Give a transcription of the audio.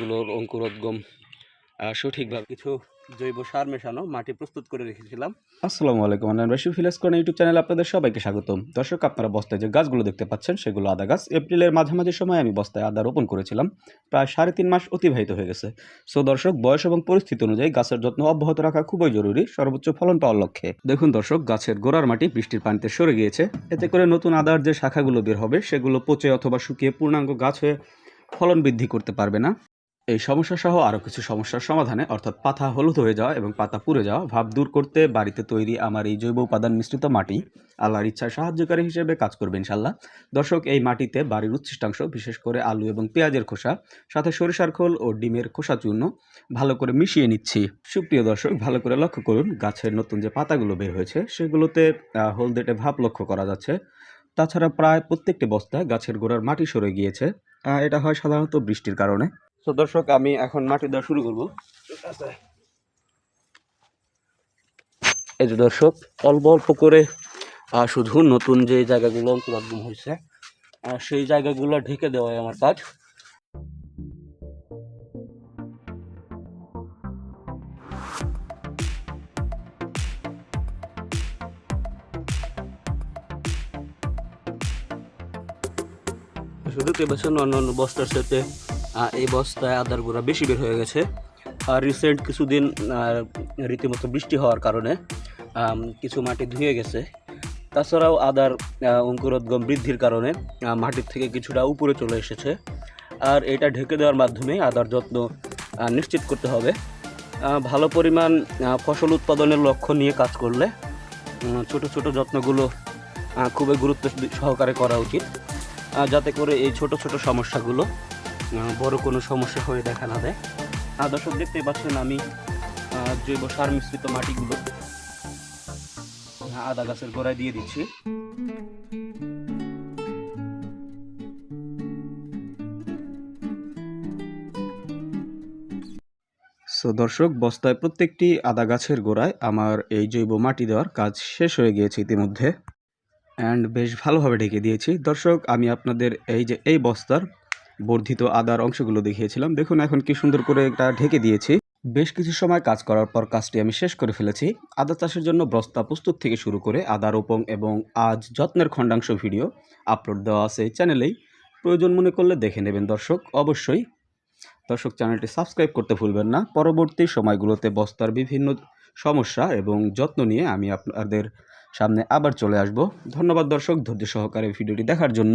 গুলোর অঙ্কুরোদ্গম সঠিকভাবে কিছু জৈব সার মেশানো মাটি প্রস্তুত করে রেখেছিলাম। আসসালামু আলাইকুম, আমি রাশি ফিলাস কর্ন ইউটিউব চ্যানেল আপনাদের সবাইকে স্বাগতম। দর্শক, আপনারা বস্তায় যে গাছগুলো দেখতে পাচ্ছেন, সেগুলো আদা গাছ। এপ্রিলের মাঝামাঝি সময় আমি বস্তায় আদা রোপণ করেছিলাম। প্রায় সাড়ে তিন মাস অতিবাহিত হয়ে গেছে। সো দর্শক, বয়স এবং পরিস্থিতি অনুযায়ী গাছের যত্ন অব্যাহত রাখা খুবই জরুরি, সর্বোচ্চ ফলন পাওয়ার লক্ষ্যে। দেখুন দর্শক, গাছের গোড়ার মাটি বৃষ্টির পানিতে সরে গিয়েছে। এতে করে নতুন আদার যে শাখাগুলো বের হবে, সেগুলো পচে অথবা শুকিয়ে পূর্ণাঙ্গ গাছ হয়ে ফলন বৃদ্ধি করতে পারবে না। এই সমস্যা সহ আরও কিছু সমস্যার সমাধানে, অর্থাৎ পাতা হলুদ হয়ে যাওয়া এবং পাতা পুড়ে যাওয়া, ভাব দূর করতে বাড়িতে তৈরি আমার এই জৈব উপাদান মিশ্রিত মাটি আল্লাহর ইচ্ছায় সাহায্যকারী হিসেবে কাজ করবে ইনশাল্লাহ দর্শক, এই মাটিতে বাড়ির উচ্ছিষ্টাংশ, বিশেষ করে আলু এবং পেঁয়াজের খোসা, সাথে সরিষার খোল ও ডিমের খোসা চূর্ণ ভালো করে মিশিয়ে নিচ্ছি। সুপ্রিয় দর্শক, ভালো করে লক্ষ্য করুন, গাছের নতুন যে পাতাগুলো বের হয়েছে, সেগুলোতে হলদেটে ভাব লক্ষ্য করা যাচ্ছে। তাছাড়া প্রায় প্রত্যেকটি বস্তায় গাছের গোড়ার মাটি সরে গিয়েছে। এটা হয় সাধারণত বৃষ্টির কারণে। তো দর্শক, আমি এখন মাটি দেওয়া শুরু করব। এই যে দর্শক, অল্প অল্প করে শুধু নতুন যে জায়গাগুলো অঙ্কুরাদ্গম হয়েছে সেই জায়গাগুলো ঢেকে দেওয়াই আমার কাজ। শুধু পেয়েছেন অন্যান্য বস্তার সাথে এই বস্তায় আদার গুঁড়া বেশি বের হয়ে গেছে। আর রিসেন্ট কিছুদিন রীতিমতো বৃষ্টি হওয়ার কারণে কিছু মাটি ধুয়ে গেছে। তাছাড়াও আদার অঙ্কুরোদ্গম বৃদ্ধির কারণে মাটির থেকে কিছুটা উপরে চলে এসেছে। আর এটা ঢেকে দেওয়ার মাধ্যমে আদার যত্ন নিশ্চিত করতে হবে। ভালো পরিমাণ ফসল উৎপাদনের লক্ষ্য নিয়ে কাজ করলে ছোট ছোট যত্নগুলো খুবই গুরুত্ব সহকারে করা উচিত। যাতে করে এই ছোট ছোট সমস্যাগুলো বড় কোনো সমস্যা হয়ে দেখা না দেয়। আর দর্শক দেখতে পাচ্ছেন আমি জৈব সার মিশ্রিত মাটিগুলো আদা গাছের গোড়ায় দিয়ে দিচ্ছি। সো দর্শক, বস্তায় প্রত্যেকটি আদা গাছের গোড়ায় আমার এই জৈব মাটি দেওয়ার কাজ শেষ হয়ে গিয়েছে ইতিমধ্যে। অ্যান্ড বেশ ভালোভাবে ঢেকে দিয়েছি। দর্শক, আমি আপনাদের এই যে, এই বস্তার বর্ধিত আদার অংশগুলো দেখিয়েছিলাম। দেখুন, এখন কি সুন্দর করে এটা ঢেকে দিয়েছি। বেশ কিছু সময় কাজ করার পর কাজটি আমি শেষ করে ফেলেছি। আদা চাষের জন্য বস্তা প্রস্তুত থেকে শুরু করে আদা রোপণ এবং আজ যত্নের খণ্ডাংশ ভিডিও আপলোড দেওয়া আছে চ্যানেলেই। প্রয়োজন মনে করলে দেখে নেবেন দর্শক, অবশ্যই। দর্শক, চ্যানেলটি সাবস্ক্রাইব করতে ভুলবেন না। পরবর্তী সময়গুলোতে বস্তার বিভিন্ন সমস্যা এবং যত্ন নিয়ে আমি আপনাদের সামনে আবার চলে আসব। ধন্যবাদ দর্শক, ধৈর্য সহকারে ভিডিওটি দেখার জন্য।